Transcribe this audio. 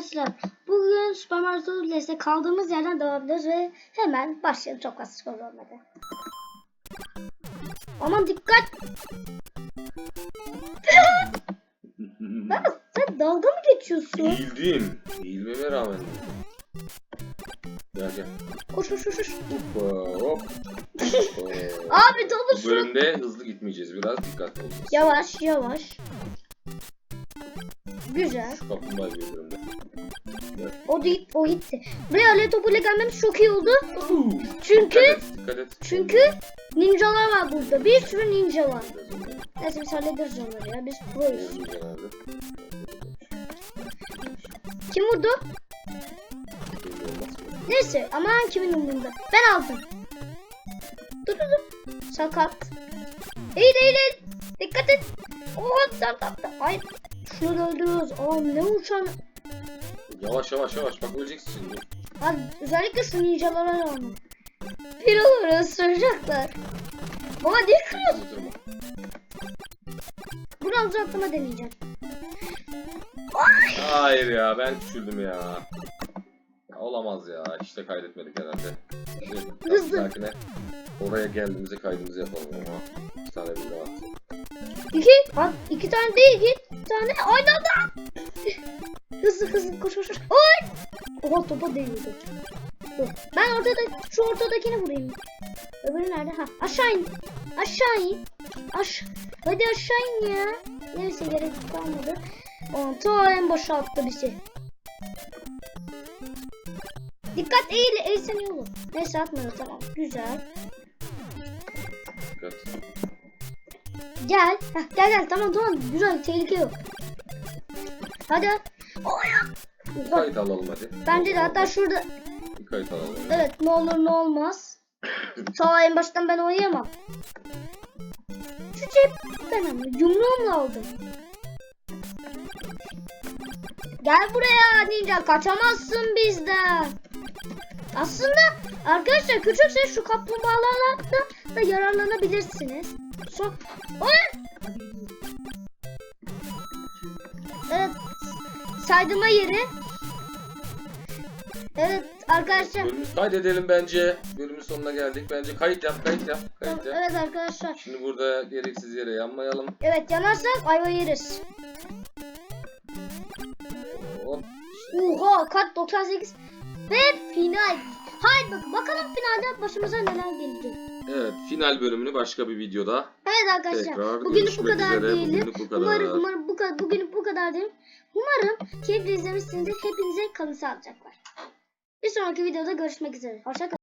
arkadaşlar. Bugün Super Mario Leste kaldığımız yerden devam ediyoruz ve hemen başlayalım. Çok az skor olmadı. Aman dikkat. Berat sen dalga mı geçiyorsun? Eğildim. Eğilmeme rağmen. Gel gel. Koş koş koş. koş. Hoppa hop. Hoppa. Abi topu Bu bölümde hızlı gitmeyeceğiz. Biraz dikkatli olacağız. Yavaş yavaş. Güzel. Şu kaplumbağa bir bölümde. O değil, o gitti. Buraya alev topuyla gelmemiz çok iyi oldu. Çünkü Dikkat et, dikkat et. çünkü ninjalar var burada. Bir sürü ninja var. Neyse biz hallederiz onları ya. Biz proyuz. Genelde. Kim vurdu? Belli olmaz mı? Neyse aman kimin umurunda. Ben aldım. Dur dur dur. Sakat. Eğil eğil eğil. Dikkat et. Oha tam tam tam. Ay şunu da öldürüyoruz. Aa ne uçan. Yavaş yavaş yavaş. Bak öleceksin şimdi. Abi özellikle şu ninjalara rağmen. Bir olur ısıracaklar. Baba ne kırıyorsun? Buradan uzaklama deneyeceğim. Hayır ya ben küçüldüm ya. Ya Olamaz ya. De kaydetmedik herhalde. Hızlı. sakine oraya geldiğimizde kaydımızı yapalım ama. Bir tane bir daha. İki. İki tane değil. iki tane. Aynı anda. hızlı hızlı koş koş koş. Oy. Oha topa. Dur. Ben ortada şu ortadakini vurayım. Öbürü nerede? Ha aşağı in. Aşağı in. Aş Hadi aşağı in ya. Neyse gerek kalmadı. Aa, ta en başa attı bizi. Dikkat eğil. Eğilsen iyi olur. Neyse atmadı tamam. Güzel. Dikkat. Gel. Heh, gel gel tamam tamam. Güzel tehlike yok. Hadi. Oya. Bir kayıt alalım hadi. Bence de hatta şurada. Bir kayıt alalım. Evet ne olur ne olmaz. Ta en baştan ben oynayamam. Şu cepten ama yumruğumla aldım. Gel buraya ninja kaçamazsın bizden. Aslında arkadaşlar küçükse şu kaplumbağalarla da, da yararlanabilirsiniz. Son... Oy! Evet. Saydıma yeri. Evet arkadaşlar. Kaydedelim bence. Bölümün sonuna geldik. Bence kayıt yap, kayıt yap, kayıt yap. Evet arkadaşlar. Şimdi burada gereksiz yere yanmayalım. Evet yanarsak ayva yeriz. Hop. Oha kat 98 ve final. Haydi bak bakalım finalde başımıza neler gelecek. Evet, final bölümünü başka bir videoda Evet arkadaşlar. tekrar Bugünlük bu kadar üzere. diyelim. Bugünlük bu kadar. Umarım, umarım bu kadar bugünlük bu kadar diyelim. Umarım keyifli izlemişsinizdir. Hepinize kalın sağlıcakla. Bir sonraki videoda görüşmek üzere. Hoşça kalın.